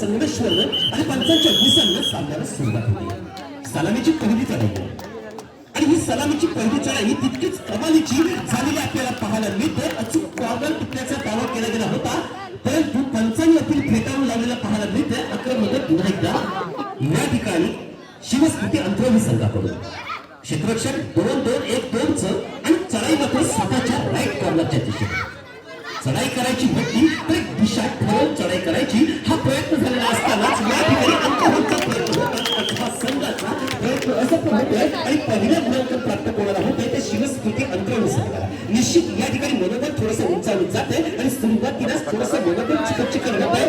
संगमेश्वरनं आणि पंचांच्या दिसांना सामन्याला सुरुवात होती. सलामीची पहिली चढाई आणि ही सलामीची पहिली चढाई तितकीच कमालीची झालेली आपल्याला पाहायला मिळते. अचूक कॉर्नर टिकण्याचा दावा केला गेला होता. परंतु पंचांनी अपील फेटाळून लावलेला पाहायला मिळते. अक्रमध्ये पुन्हा एकदा या ठिकाणी शिवस्मृती अंतरवी संघाकडून. क्षेत्ररक्षक दोन दोन एक दोन आणि चढाई मात्र स्वतःच्या राईट कॉर्नरच्या दिशेने. चढाई करायची म्हटली तर दिशा ठरवून चढाई करायची हा प्रयत्न झालेला असतानाच या ठिकाणी अंतराचा प्रयत्न होता. अथवा संघाचा प्रयत्न असफल होतोय आणि पहिल्या गुणांक प्राप्त कोणाला होतोय? ते शिवस्फूर्ती अंतराळू संघाला. निश्चित या ठिकाणी मनोबल थोडस उंचावून जाते आणि सुरुवातीलाच थोडस मनोबल चिकट चिकट होत आहे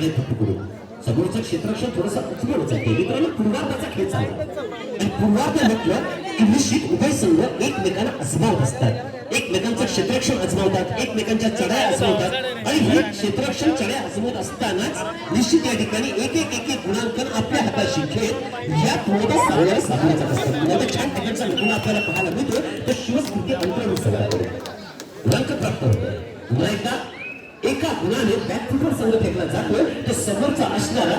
जातो या समोरचं क्षेत्रक्षण थोडस उचलून जाते मित्रांनो पूर्वार्धाचा खेळ चालला आणि पूर्वार्ध म्हटलं की निश्चित उभय संघ एकमेकांना आजमावत असतात. एकमेकांचं क्षेत्रक्षण आजमावतात एकमेकांच्या चढाया आजमावतात आणि हे क्षेत्रक्षण चढ्या आजमावत असतानाच निश्चित या ठिकाणी एक एक एक एक गुणांकन आपल्या हाताशी खेळ या पूर्णतः सामना सामना जात असतात. पुन्हा छान ठिकाणचा नमुना आपल्याला पाहायला मिळतो तर शिवस्फूर्ती अंतराळू संघाकडे गुणांक प्राप्त होतो पुन्हा एकदा एका गुणाने बॅकफुटवर संघ फेकला जातोय. तो समोरचा असणारा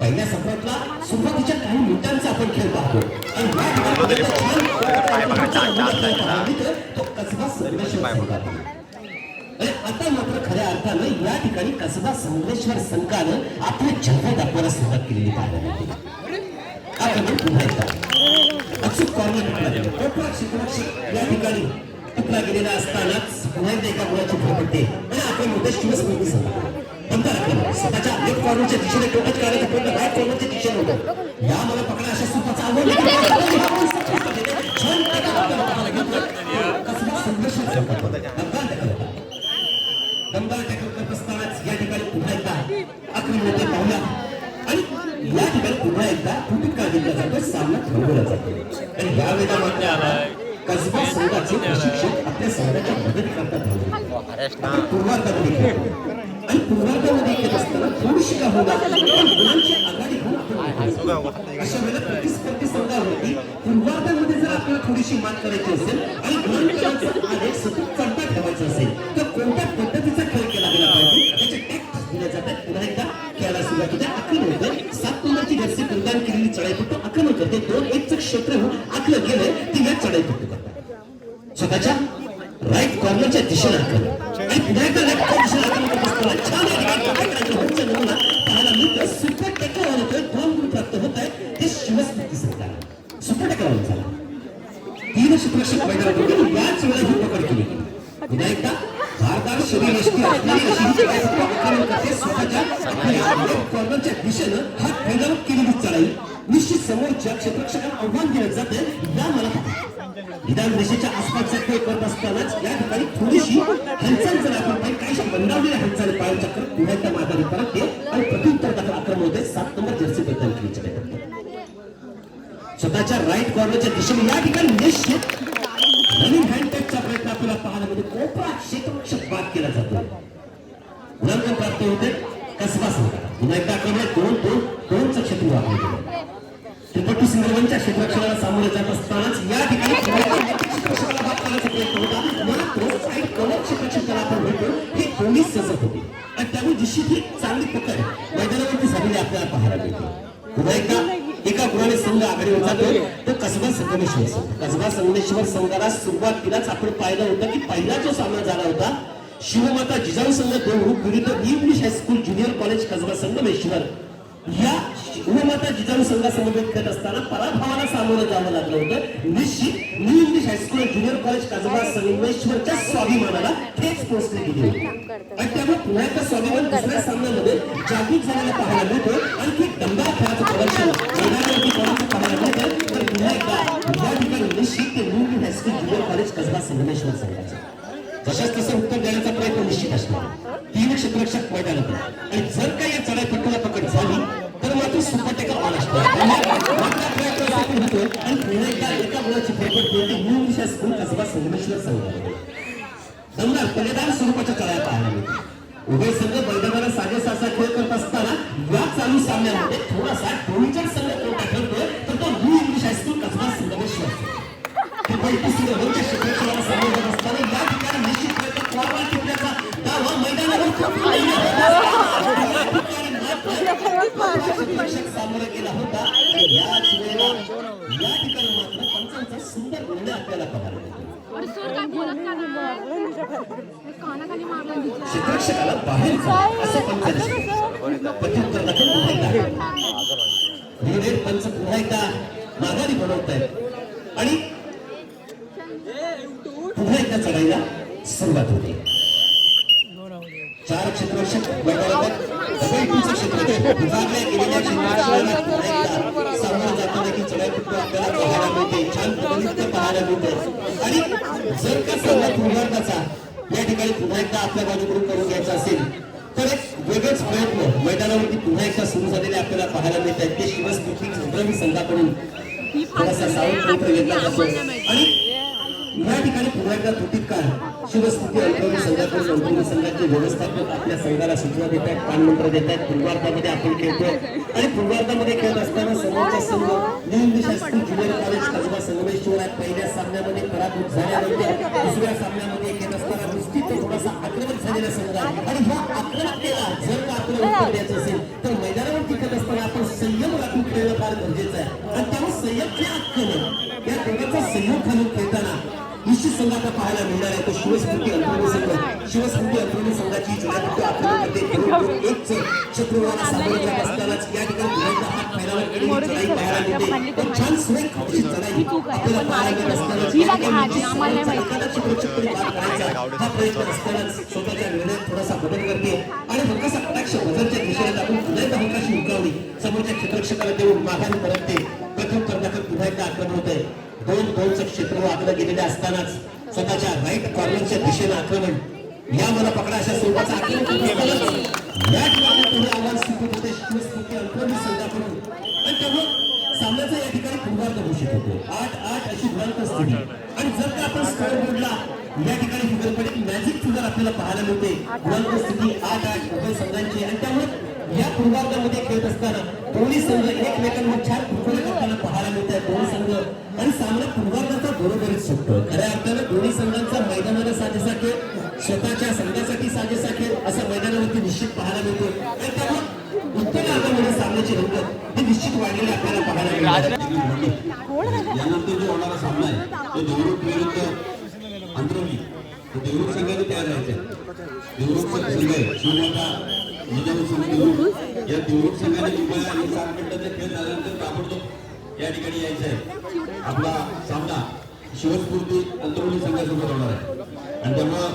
पहिल्या सत्रातला सुरुवातीच्या काही मिनिटांचा आपण खेळ पाहतो. तो कसबा आता मात्र खऱ्या अर्थानं या ठिकाणी कसबा संगमेश्वर संघानं आपले जन्म दाखवायला सुरुवात केलेली पाहायला मिळते. अचूक कॉर्नर या ठिकाणी टिकला गेलेला असतानाच पुन्हा एकदा एका मुलाची भर पडते? आणि आपण होते शिवस्मृती संघ स्वतःच्या अनेक कॉर्नरच्या दिशेने टोकच करायचा प्रयत्न राईट कॉर्नरच्या दिशेने होतो. या मला पकडा अशा स्वतःचा या ठिकाणी पुन्हा एकदा आक्रमण होते आणि या ठिकाणी पुन्हा एकदा कुठे का घेतला जातो सामना थांबवला जातो. आणि या वेळेला मात्र प्रशिक्षक आपल्या आणि पूर्वार्धामध्ये असताना थोडीशी का होणार मुलांची आघाडी अशा वेळेला प्रतिस्पर्धी संघावरती पूर्वार्धामध्ये जर आपल्याला थोडीशी मात करायची असेल आणि आलेख सतत चढता ठेवायचा असेल तर कोणत्या पद्धतीचा खेळ केला गेला पाहिजे? त्याचे टॅक्ट दिले जातात पुन्हा एकदा खेळायला सुरुवात होते. आक्रमण होते. सात नंबरची जर्सी प्रदान केलेली चढाईपट्टू आक्रमण करते दोन एकचं क्षेत्र होऊन आखलं गेलंय. ती या चढाईपट्टू करतात. स्वतःच्या राईट कॉर्नरच्या दिशेने आक्रमण. आणि पुन्हा एकदा लेफ्ट छान या ठिकाणी नमुना पाहायला मिळतं. सुपर होतोय दोन गुण प्राप्त होत आहे ते शिवस्मृती सरकार. सुपर झाला तीन याच ही पकड केली. पुन्हा एकदा धारदार शरीर असणारी अशी ही करते. स्वतःच्या आपल्या कॉर्नरच्या दिशेनं हात फैलावत केलेली निश्चित समोरच्या क्षेत्रक्षकाला आव्हान दिलं जाते. या मला विधान दिशेच्या आसपासचा खेळ करत असतानाच या ठिकाणी थोडीशी हालचाल जर आपण पाहिजे काहीशी मंदावलेल्या हालचाल पाळून चक्र पुण्याच्या एकदा माघारी परतते आणि प्रत्युत्तर दाखल आक्रमण होते सात नंबर जर्सी बद्दल खेळचे स्वतःच्या राईट कॉर्नरच्या दिशेने या ठिकाणी निश्चित नवीन हँडटॅगचा प्रयत्न आपल्याला पाहायला मिळतो कोपरा क्षेत्ररक्षक बाद केला जातो. गुणांकन प्राप्त होते कसबा संघाला. पुन्हा एकदा आक्रमण दोन दोन दोनचं क्षेत्र वापरले गेलं. त्रिपट्टू सिंगलवनच्या क्षेत्रक्षणाला सामोरे जात असतानाच या ठिकाणी क्षेत्ररक्षकाला बाद करण्याचा प्रयत्न होता. मात्र साईड कव्हर क्षेत्ररक्षकाला आपण भेटतो हे पोलीस सजत होते. आणि त्यामुळे जशी ती चांगली पकड मैदानावरती झालेली आपल्याला पाहायला मिळते. पुन्हा एकदा एका गुणाने संघ आघाडीवर जातो. तो कसबा संगमेश्वर संघ. कसबा संगमेश्वर संघाला सुरुवातीलाच आपण पाहिलं होतं की पहिला जो सामना झाला होता शिवमाता जिजाऊ संघ देऊळ विरुद्ध English high school junior college Kasba Sangameshwar. या शिवमाता जिजाऊ संघासमवेत खेळत असताना पराभवाला सामोरं जावं लागलं होतं. निश्चित new English high school junior college Kasba संगमेश्वरच्या स्वाभिमानाला थेट पोहोचले गेले आणि त्यामुळे पुण्याचा स्वाभिमान दुसऱ्या सामन्यामध्ये जागृत झालेला पाहायला मिळतो आणखी दमदार खेळाचं प्रदर्शन मैदानावरती पाहायला मिळतं तर पुन्हा एकदा या ठिकाणी निश्चित ते new English high school junior college Kasba Sangameshwar संघाचं. जशाच तसं उत्तर देण्याचा प्रयत्न निश्चित असणार तीन क्षेत्ररक्षक मैदानात आणि जर का या चढाई पट्टूला पकड झाली मात्र सुपर टेकर ऑन आणि पुन्हा एकदा एका मुलाची फेरफट केली new English high school Kasba Sangameshwar संघामध्ये दमदार स्वरूपाच्या पाहायला उभय संघ खेळ करत असताना या चालू सामन्यामध्ये थोडासा दोन्हीच्या संघ कोणता खेळतोय तर तो new English high school Kasba Sangameshwar सामोरं असताना या ठिकाणी निश्चित प्रयत्न टिपण्याचा दावा मैदानावर खूप सामना केला होता याच वेळेला या ठिकाणी मात्र पंचांचा सुंदर निर्णय आपल्याला पाहायला मिळतो बाहेर असं पंच पंच पुन्हा एकदा माघारी बनवत आहेत आणि पुन्हा एकदा चढायला सुरुवात होते. चार क्षेत्ररक्षक डबल टीचं क्षेत्ररक्षक विभागल्या गेलेल्या सामोरं जाताना की चढाईपट्टू आपल्याला पाहायला मिळते छान पद्धतीने पाहायला मिळते आणि जर का सल्ला पूर्वार्धाचा या ठिकाणी पुन्हा एकदा आपल्या बाजूकडून करून घ्यायचा असेल तर एक वेगळेच प्रयत्न मैदानावरती पुन्हा एकदा सुरू झालेले आपल्याला पाहायला मिळत आहेत. ते संग्रामी संघाकडून थोडासा सावध तंत्र घेतला जातो आणि या ठिकाणी पुन्हा एकदा तुटीत काल शिवस्थिती अल्पवयीन संघाकडून अल्पवयीन संघाचे व्यवस्थापक आपल्या संघाला सूचना देत आहेत पानमंत्र देत आहेत. पूर्वार्धामध्ये आपण खेळतोय. आणि पूर्वार्धामध्ये खेळत असताना समोरचा संघ new junior college Kasba Sangameshwar आहे. पहिल्या सामन्यामध्ये पराभूत झाल्यानंतर दुसऱ्या सामन्यामध्ये खेळत असताना नुसतीच तो थोडासा आक्रमक झालेला संघ आहे. आणि ह्या आक्रमकतेला जर का आपल्याला उत्तर द्यायचं असेल तर मैदानावरती खेळत असताना आपण संयम राखून खेळणं फार गरजेचं आहे. आणि त्यामुळे संयम किंवा आक्रमण या दोघांचा संयोग खालून खेळताना निश्चित संघ आता पाहायला मिळणार आहे. तो शिवस्फूर्ती अंतर्गत संघ शिवस्फूर्ती अंतर्गत संघाची एक च- शत्रुवाला सामोरं जात असतानाच या ठिकाणी पुन्हा हात फैलावत केलेली चढाई पाहायला मिळते. पण छान सुरेख अशी चढाई आपल्याला पाहायला मिळत असतानाच या ठिकाणी निश्चित संघाचा एखादा चित्रक्षक तरी बाद करायचा. हा प्रयत्न असतानाच स्वतःच्या निर्णयात थोडासा बदल करते. आणि कटाक्ष बदलच्या दिशेने पुन्हा समोरच्या क्षेत्रक्षकाला देऊन माघारी परतते. प्रथम कर्नाटक पुन्हा एकदा आक्रमण होत आहे दोन दोनचं क्षेत्र वाकलं गेलेले असतानाच स्वतःच्या राईट कॉर्नरच्या दिशेनं आक्रमण. या मला पकडा अशा स्वरूपाचं आक्रमण या ठिकाणी पुढे आव्हान स्वीकृत होते शिवस्फूर्ती अल्पवयीन संघाकडून आणि त्यामुळे सामन्याचा या ठिकाणी पूर्वार्थ घोषित होतो आठ आठ अशी भ्रांत स्थिती आणि जर का आपण स्कोअर बोर्डला या ठिकाणी फिगर पडेल मॅजिक फिगर आपल्याला पाहायला मिळते भ्रांत स्थिती आठ आठ उभय संघांची. आणि त्यामुळे या पूर्वार्धामध्ये खेळत असताना दोन्ही संघ एकमेकांवर छान फुटबॉल करताना पाहायला मिळत आहेत दोन्ही संघ आणि सामना पूर्वार्धाचा बरोबरीत सुटतो. खऱ्या अर्थानं दोन्ही संघांचा मैदानाला साजेसा खेळ स्वतःच्या संघासाठी साजेसा खेळ असा मैदानावरती निश्चित पाहायला मिळतो आणि त्यामुळे उत्तर भागामध्ये सामन्याची रंगत ही निश्चित वाढलेली आपल्याला पाहायला मिळते यानंतर जो होणारा सामना आहे तो देवरूप विरुद्ध अंतरवली देवरूप संघाने तयार राहायचे देवरूप संघ आहे. शिवमाता संघ देवरूप या देवरूप संघाने कृपया आणि सात मिनिटाचा खेळ झाल्यानंतर ताबडतोब या ठिकाणी यायचं आहे. आपला सामना शिवस्फूर्ती अंतरवली संघासोबत होणार आहे. आणि त्यामुळं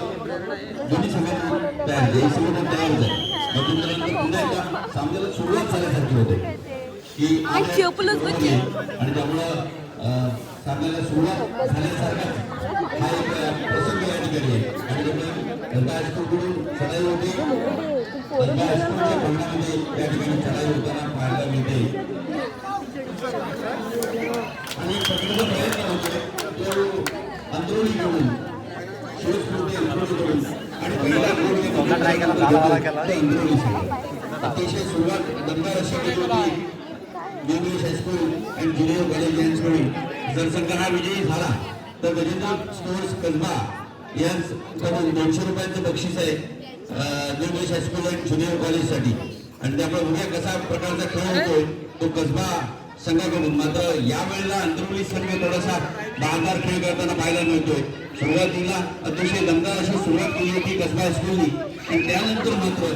दोन्ही संघात तयार पण तयारच आहे मध्यंतरानंतर पुन्हा एकदा सामन्याला सुरुवात झाल्यासारखी होते. की आणि त्यामुळं सामन्याला सुरुवात झाल्यासारखाच हा एक प्रसंग या ठिकाणी आहे. आणि त्यामुळे चढाई होती. या ठिकाणी चढाई होताना पाहायला मिळते आणि एक प्रयत्न होते तो शिवस्फूर्ती आणि पहिला गोल एक अतिशय सुरुवात दमदार अशी केली होती English high school and junior college यांच्याकडून जर संघ हा विजयी झाला तर गजेंद्र स्पोर्ट्स कसबा यांकडून दोनशे रुपयांचं बक्षीस आहे. इंग्लिश हायस्कूल ज्युनियर कॉलेजसाठी आणि त्यामुळे उद्या कसा प्रकारचा खेळ होतोय तो कसबा संघाकडून. मात्र यावेळेला अंतर्मुली संघ थोडासा दहादार खेळ करताना पाहायला मिळतोय. सुरुवातीला अतिशय दमदार अशी सुरुवात केली होती कसबा हायस्कूलनी आणि त्यानंतर मात्र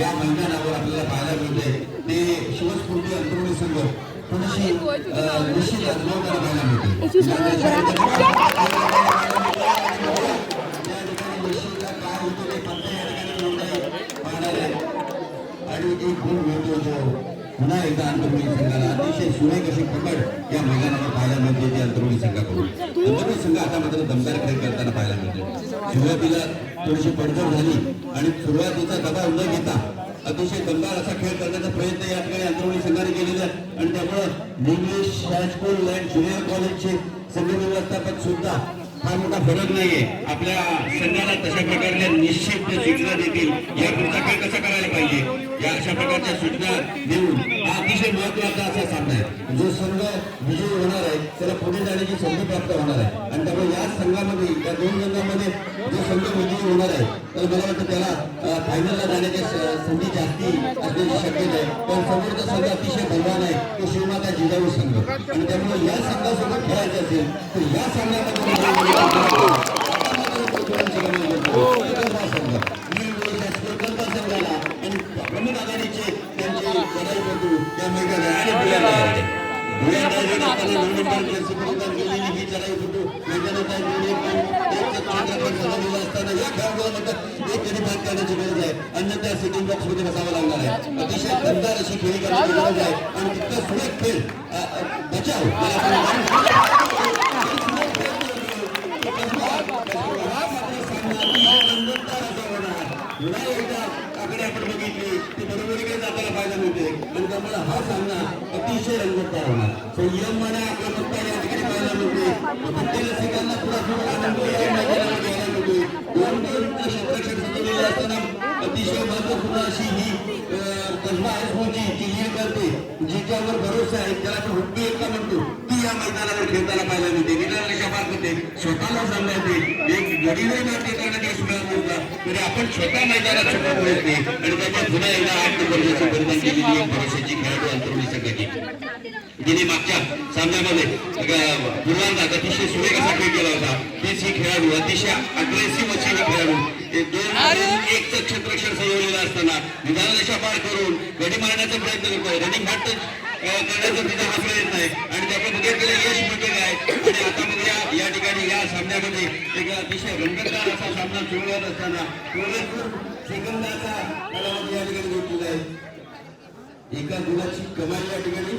या मैदानावर आपल्याला पाहायला मिळते ते शिवस्फूर्ती अंतर्मुली संघ थोडीशी अं, निश्चित पाहायला मिळते या ठिकाणी निश्चितला काय होतं ते फक्त या ठिकाणी नोंदणी पाहणार आहे. आणि एक गुण मिळतो जो पुन्हा एकदा अंतर्मुली संघाला अतिशय सुरेख अशी पकड या मैदानावर पाहायला मिळते ती अंतर्मुली संघाकडून. अंतर्मुली संघ आता मात्र दमदार खेळ करताना पाहायला मिळते सुरुवातीला थोडीशी पडझड झाली आणि सुरुवातीचा दबाव न घेता अतिशय दमदार असा खेळ करण्याचा प्रयत्न या ठिकाणी अंतरवणी संघाने केलेला आहे. आणि त्यामुळे इंग्लिश हायस्कूल अँड ज्युनियर कॉलेजचे संघ व्यवस्थापक सुद्धा फार मोठा फरक नाहीये. आपल्या संघाला तशा प्रकारच्या निश्चित सूचना देतील. या पुढचा खेळ कसा करायला पाहिजे? या अशा प्रकारच्या सूचना देऊन हा अतिशय महत्त्वाचा असा सामना आहे. जो संघ विजयी होणार आहे त्याला पुढे जाण्याची संधी प्राप्त होणार आहे. आणि त्यामुळे या संघामध्ये या दोन संघामध्ये जो संघ विजयी होणार आहे तर मला वाटतं त्याला फायनलला जाण्याची संधी जास्ती असण्याची शक्यता आहे. पण समोरचा संघ अतिशय बलवान आहे तो शिवमाता जिजाऊ संघ. आणि त्यामुळे या संघासोबत खेळायचं असेल तर या संघामध्ये दमदार अशी खेळी करण्याची गरज आहे आणि तितका सुरेख खेळ बचाव एकदा आकडे आपण ते बरोबरीकडे जाताना फायदा मिळते आणि त्यामुळे हा सामना अतिशय रंगतदार होणार संयम आणि आक्रमकता या ठिकाणी पाहायला मिळते प्रत्येक रसिकांना पुढा खूप आनंद घ्यायला मिळते दोन दोन असताना अतिशय महत्त्वपूर्ण अशी ही कसबा जी लीड करते जिच्यावर भरोसा आहे त्याला आपण हुक्की एकदा म्हणतो. ती या मैदानावर खेळताना पाहायला मिळते. निरालेशा पार करते स्वतःला सांभाळते. एक गरीबही नाट्य करण्यात यश मिळत नव्हता तरी आपण स्वतः मैदानात सुद्धा मिळते आणि त्याच्या पुन्हा एकदा आठ नंबरच्या परिधान केलेली एक भरोशाची खेळाडू अंतरुणी संघाची जिने मागच्या सामन्यामध्ये. अं, अतिशय सुरेख असा खेळ केला होता. तीच ही खेळाडू अतिशय अग्रेसिव्ह अशी खेळाडू. हे दोन एक क्षेत्रक्षण सजवलेलं असताना निदानरेषा पार करून गडी मारण्याचा प्रयत्न करतोय. रनिंग हॅट करण्याचा तिचा हा प्रयत्न आहे आणि त्याकडे बघितलेलं यश म्हणजे काय? आणि आता मग या ठिकाणी या सामन्यामध्ये एक अतिशय रंगतदार असा सामना सुरू असताना कोल्हापूर सेकंदाचा कालावधी या ठिकाणी घेतलेला आहे. एका गुणाची कमाई या ठिकाणी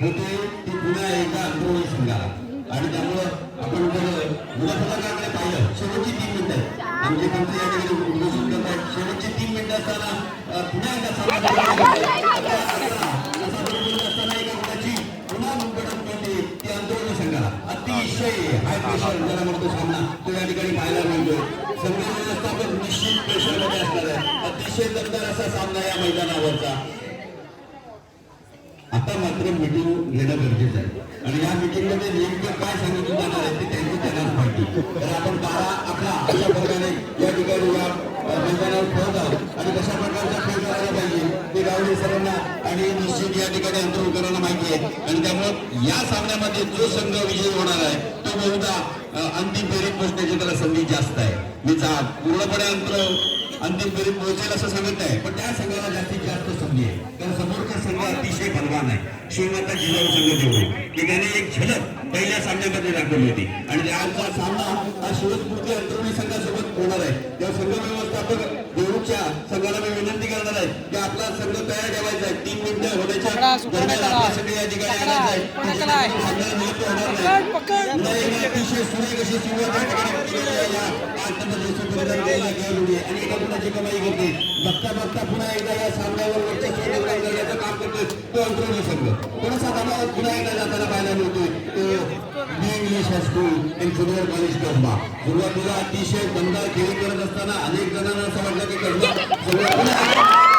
होते. ती पुन्हा एकदा अंतरवणी संघाला. आणि त्यामुळं आपण जर गुणफलकाकडे पाहिलं. शेवटची तीन मिनिटं म्हणजे या ठिकाणी उद्घोषण करत आहेत तीन मिनिटं असताना पुन्हा एकदा असताना एका गुणाची पुन्हा मुंबईत ती संघाला अतिशय हाय प्रेशर म्हणतो सामना तो या ठिकाणी पाहायला मिळतोय संघ व्यवस्थापक निश्चित प्रेशरमध्ये असणार आहे अतिशय दमदार असा सामना या मैदानावरचा आता मात्र मीटिंग घेणं गरजेचं आहे. आणि या मीटिंगमध्ये नेमकं काय सांगितलं जाणार आहे ते त्यांची त्यांनाच माहिती. तर आपण बारा अकरा अशा ते आणि निश्चित या ठिकाणी अंतर्भूकरांना माहिती आहे. आणि त्यामुळं या सामन्यामध्ये जो संघ विजयी होणार आहे तो बहुधा अंतिम फेरीत पोहोचण्याची त्याला संधी जास्त आहे. मी चा- पूर्णपणे अंतर अंतिम फेरीत पोहोचेल असं सांगत आहे पण त्या संघाला जास्तीत जास्त संधी आहे. कारण समोरचा संघ अतिशय बलवान आहे. शिवमाता जिजाऊ संघ देऊ की त्याने एक झलक पहिल्या सामन्यामध्ये दाखवली होती. आणि आजचा सामना हा शिवस्फूर्ती अंतरुणी संघासोबत होणार आहे. तेव्हा संघ व्यवस्थापक देऊळच्या संघाला मी विनंती करणार आहे की आपला संघ तयार ठेवायचा आहे. तीन मिनिटं होण्याच्या दरम्यान या ठिकाणी आणायचं आहे. त्याच्यामध्ये सामन्याला महत्त्व होणार नाही. पुन्हा एकदा अतिशय सुरेख अशी सुरुवात या ठिकाणी या आणि एका गुणाची कमाई करते बघता बघता पुन्हा एकदा या सामन्यावर वर्चस्व निर्माण करण्याचं काम करतोय तो अंतरुणी संघ. कोणाचा दबाव पुन्हा एकदा जाताना पाहायला मिळतोय तो बी इंग्लिश हायस्कूल आणि ज्युनियर कॉलेज कसबा सुरुवातीला अतिशय दमदार खेळी करत असताना अनेक जणांना असं वाटलं की कसबा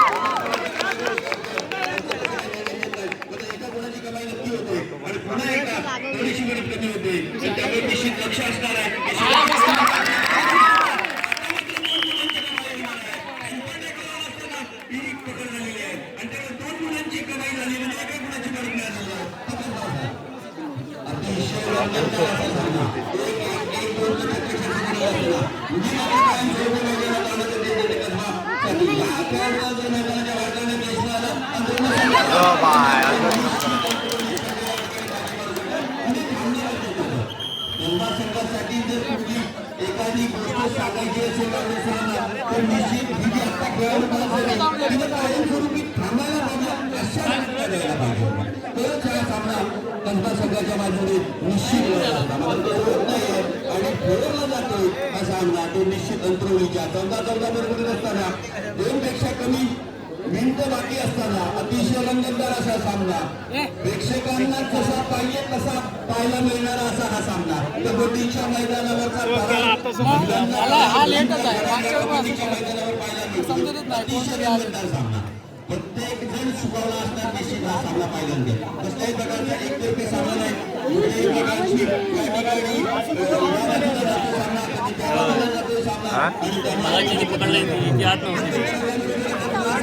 संघासाठी जर कुठली एखादी गोष्ट सांगायची असेल तर निश्चित ही आता खेळाडू कायमस्वरूपी थांबायला पाहिजे अशा द्यायला पाहिजे तरच हा सामना संघाच्या बाजूने निश्चित होत नाहीये आणि खेळवला जातोय हा सामना तो निश्चित अंतरवलीच्या चौदा चौदा बरोबर असताना दोन पेक्षा कमी मिनिट बाकी असताना अतिशय रंगतदार असा सामना. प्रेक्षकांना जसा पाहिजे तसा पाहायला मिळणारा असा हा सामना. कबड्डीच्या हा. मैदानावर सामना. प्रत्येक जण सुगावला असणार निश्चित हा सामना पहिल्यांदा कसल्याही प्रकारचा एकतर्फी सामना नाही. कुठल्याही प्रकारची सामना कधी सामना आणि त्यामुळे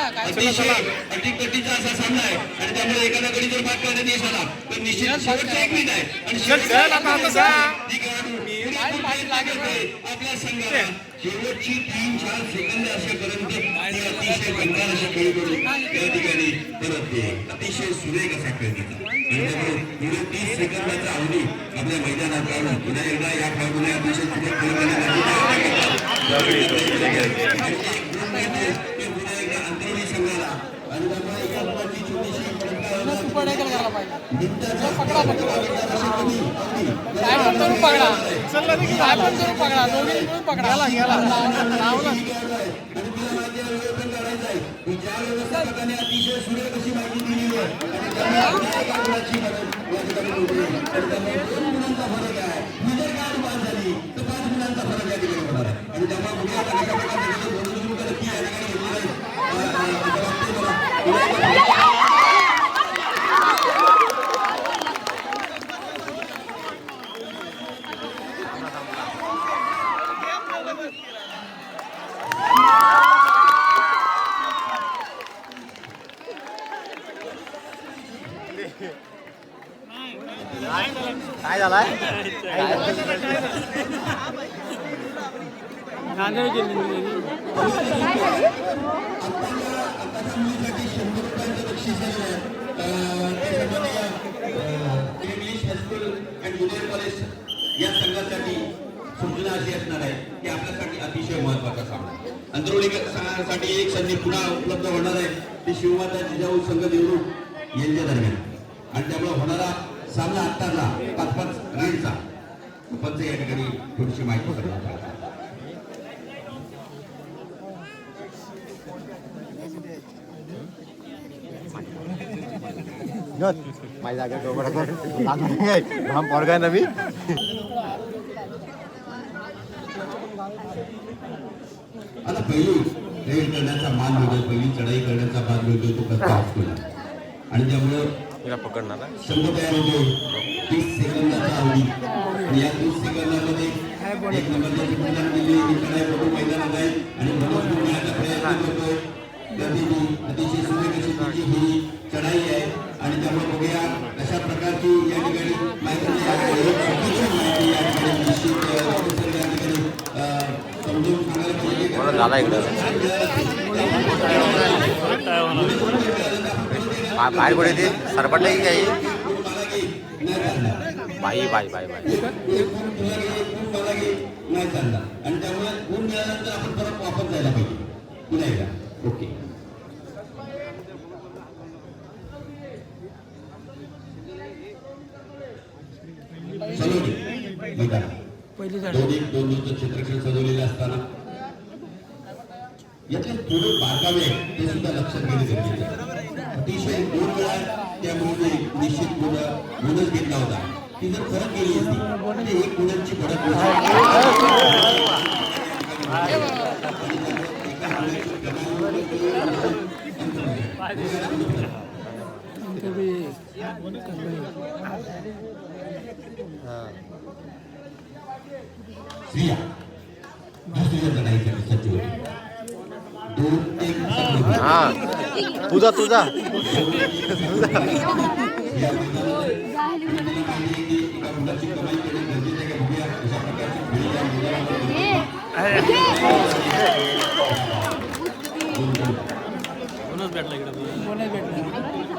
अतिशय अटीतटीचा असा सामना आहे आणि त्यामुळे एखादा गडी जर बाद करण्यात यश आला तर निश्चित शेवटचा एक मिनिट आहे. आणि शेवटचा चल आता आता जा. ती खेळाडू पुढे प्रयत्न करतोय आपल्या संघाला. शेवटची तीन चार सेकंद असेपर्यंत ते अतिशय गंगार अशा खेळी करून त्या ठिकाणी परत अतिशय सुरेख असा खेळ घेतात आणि त्यामुळे पुढे तीस सेकंदाचा अवधी आपल्या मैदानात पुन्हा एकदा या खेळाडूने अतिशय सुरेख खेळ घेण्यासाठी अंतरणी संघाला आणि त्यामुळे एका बॉलची छोटीशी फटका पडेल करायला पाहिजे मिनिटाचा पकडा पकडा अशी कमी अगदी काय पण करून पकडा काय पण करून पकडा दोन्ही मिळून पकडा आणि तिला माहिती आहे, वेळ पण काढायचा आहे. की ज्या व्यवस्थापकाने अतिशय सुरेख अशी माहिती दिलेली आहे आणि त्यामुळे आपल्या एका गुणाची मदत या ठिकाणी होते. आणि त्यामुळे दोन गुणांचा फरक आहे. ही जर गाठ बाद झाली तर पाच गुणांचा फरक या ठिकाणी होणार आहे. आणि त्यामुळे बघूया आता कशा प्रकारे त्याची दोन गुण करत ती या ठिकाणी घेतली जाईल. अ, अ, असं वाटतंय मला. पुढे एकदा काय झालाय मुलीसाठी शंभर रुपयांचं बक्षीस आहे अं, त्याच्यामध्ये अं, English high school and junior college या संघासाठी सूचना अशी असणार आहे की आपल्यासाठी अतिशय महत्त्वाचा एक संधी पुन्हा उपलब्ध होणार आहे. ती शिवमाता जिजाऊ संघ देवरूप यांच्या दरम्यान. आणि त्यामुळे होणारा सामना आत्ताचा पाच पाच रेडचा पंच या ठिकाणी थोडीशी माहिती करणार आहे. माझी जागा पोरगा नवी पोरगाय ना मी आता पहिली ट्रेन करण्याचा मान मिळतो पहिली चढाई करण्याचा मान मिळतो तो करता असतो? आणि त्यामुळं शंभर तयार होतो तीस सेकंदाचा आणि या तीस सेकंदामध्ये एक नंबरच्या दिली चढाई मैदानात आहे आणि मनोज मिळण्याचा प्रयत्न करतोय. गतीने अतिशय सुरेख अशी तिची ही चढाई आहे. आणि त्यामुळे बघूया कशा प्रकारची या ठिकाणी माहिती या ठिकाणी निश्चित पाहिजे झाला इकडं. बाहेर कुठे ते सरपटलं की काही? बाई बाई बाई बाई. ओके पहिली दोन एक क्षेत्रक्षण सजवलेलं असताना यातले थोडे बारकावे ते सुद्धा लक्षात घेणे गरजेचे. अतिशय दोन वेळा त्या मुलीने निश्चित गुण गुणच घेतला होता ती जर फरक केली असती म्हणजे एक गुणांची फरक. स्त्रिया होती दोन एक संघ. हा. तुझा तुझा.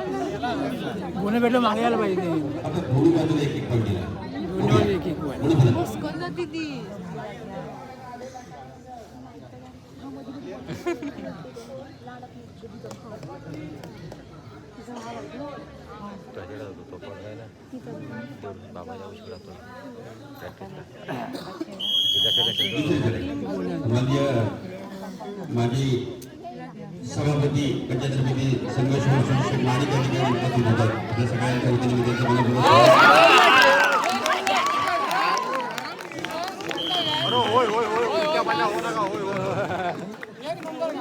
गुन्हे भेटलं मागे यायला पाहिजे. दोन्ही एक एक पॉईंट दिला दोन्ही एक एक म्हणून म्हणत दीदी त्याच्याकडे होतो तो पडलाय ना दोन बाबाच्या औषध राहतो जिल्हा सदस्य माननीय माजी सभापती पंचायत समिती संघर्ष सदस्य माणिक या ठिकाणी उपस्थित होतात आपल्या सगळ्यांच्या वतीने मी त्यांचं मनपूर्वक होय होय होय होय त्या पाण्यात होऊ नका होय होय स्कूलसाठी या ठिकाणी कमाई होते एका मुलाची दीपलक्ष्मी या ठिकाणी बसल्या.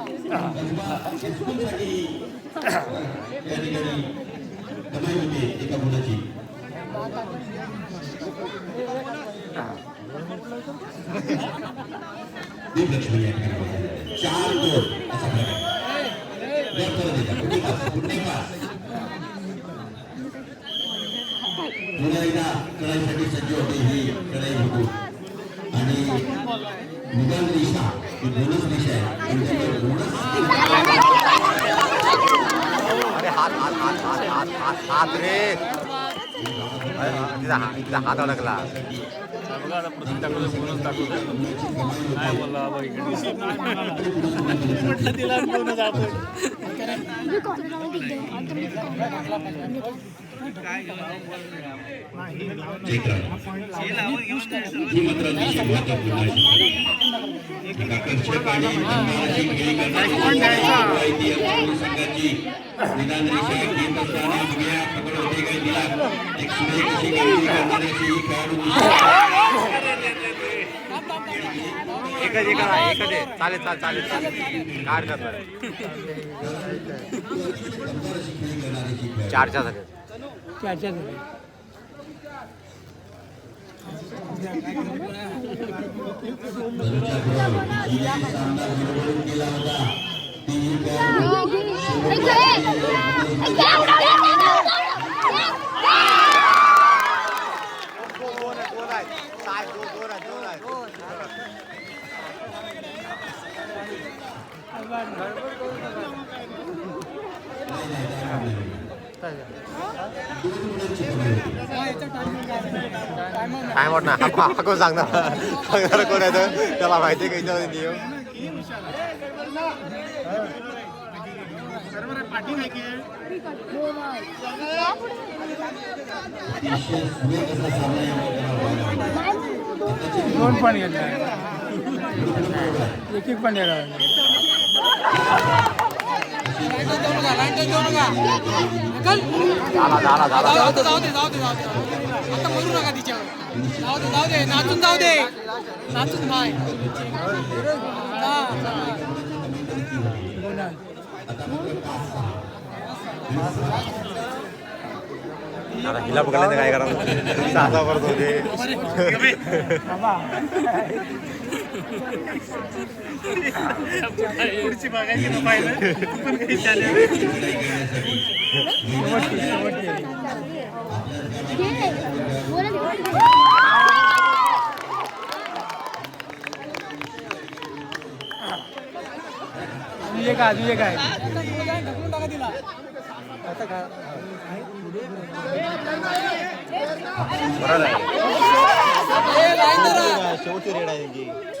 चार दोन असा प्रकार वर कळाईसाठी सज्ज होते ही कळाई होतो आणि निदान दिशा ही बोनस दिशा आहे त्यांच्याकडे बोनस अरे हात हात हात हात हात रे तिचा हात तिचा हात अडकला तिला एकदे ही मात्र अतिशय आहे खेळी संघाची निदान घेत असताना पकड होते काय एक सुरेख अशी करणाऱ्याची ही खेळाडू एकच एक आहे, चालेल चालेल चालेल चालेल चार हरकत चारच्या झाले धनुच्या बरोबर जी सामना विरघळून गेला होता ती ही खेळाडू दोन आहे दोन आहे साहेब दोन दोन आहे दोन आहे काय म्हणणार हाको हाको सांगणार? सांगणार कोण आहे तर त्याला माहिती काही का नियम दोन पण गेले एक एक पण गेला झाला झाला झाला जाऊ दे. जाऊ दे जाऊ दे जाऊ दे आता बोलू नका तिच्यावर. जाऊ दे जाऊ दे. नाचून जाऊ दे. नाचून आता हिला तर काय करा साधा करत होते तुझे काय तुझे काय आता काय बरोबर आहे शेवटची रेड आहे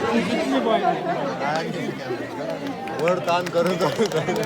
वर ताण करून